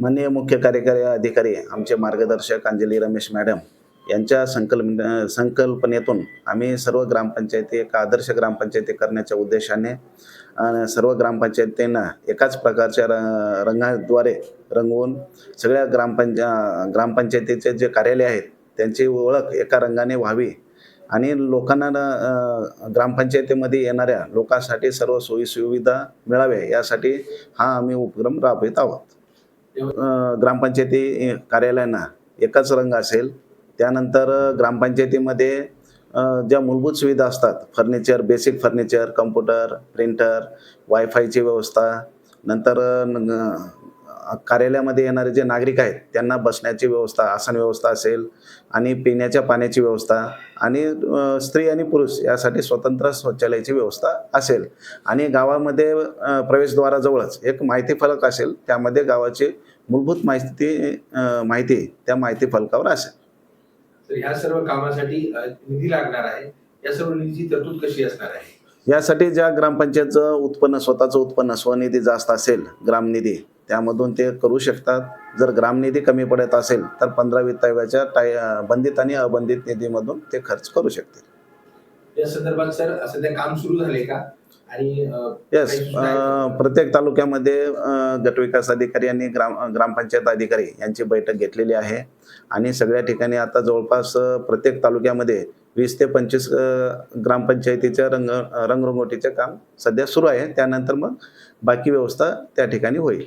माननीय मुख्य कार्यकारी अधिकारी आमचे मार्गदर्शक अंजली रमेश मॅडम यांच्या संकल्प संकल्पनेतून आम्ही सर्व ग्रामपंचायती एक आदर्श ग्रामपंचायती करण्याच्या उद्देशाने सर्व ग्रामपंचायतींना एकाच प्रकारच्या र रंगाद्वारे रंगवून सगळ्या ग्रामपंचा ग्रामपंचायतीचे जे कार्यालय आहेत त्यांची ओळख एका रंगाने व्हावी आणि लोकांना ग्रामपंचायतीमध्ये येणाऱ्या लोकांसाठी सर्व सोयीसुविधा मिळाव्या यासाठी हा आम्ही उपक्रम राबवित आहोत. ग्रामपंचायती कार्यालयांना एकच रंग असेल. त्यानंतर ग्रामपंचायतीमध्ये ज्या मूलभूत सुविधा असतात furniture basic furniture computer printer वायफायची व्यवस्था नंतर न- कार्यालयामध्ये येणारे जे नागरिक आहेत त्यांना बसण्याची व्यवस्था आसन व्यवस्था असेल आणि पिण्याच्या पाण्याची व्यवस्था आणि स्त्री आणि पुरुष यासाठी स्वतंत्र शौचालयाची व्यवस्था असेल. आणि गावामध्ये प्रवेशद्वाराजवळच एक माहिती फलक असेल त्यामध्ये गावाची मूलभूत माहिती माहिती त्या माहिती फलकावर असेल. तर ह्या सर्व कामासाठी निधी लागणार आहे. या सर्व निधीची तरतूद कशी असणार आहे? यासाठी ज्या ग्रामपंचायतचं उत्पन्न स्वतःचं उत्पन्न स्वनिधी जास्त असेल ग्रामनिधी त्यामधून ते करू शकतात. जर ग्रामनिधी कमी पडत असेल तर पंधरा वित्त आयोगाच्या टाय बंधित आणि अबंधित निधीमधून ते खर्च करू शकतील. या संदर्भात सर सध्या काम सुरू झाले का? आणि येस? प्रत्येक तालुक्यामध्ये गटविकास अधिकारी आणि ग्राम ग्रामपंचायत अधिकारी यांची बैठक घेतलेली आहे. आणि सगळ्या ठिकाणी आता जवळपास प्रत्येक तालुक्यामध्ये वीस ते पंचवीस ग्रामपंचायतीच्या रंग रंगरंगोटीचे काम सध्या सुरू आहे. त्यानंतर मग बाकी व्यवस्था त्या ठिकाणी होईल.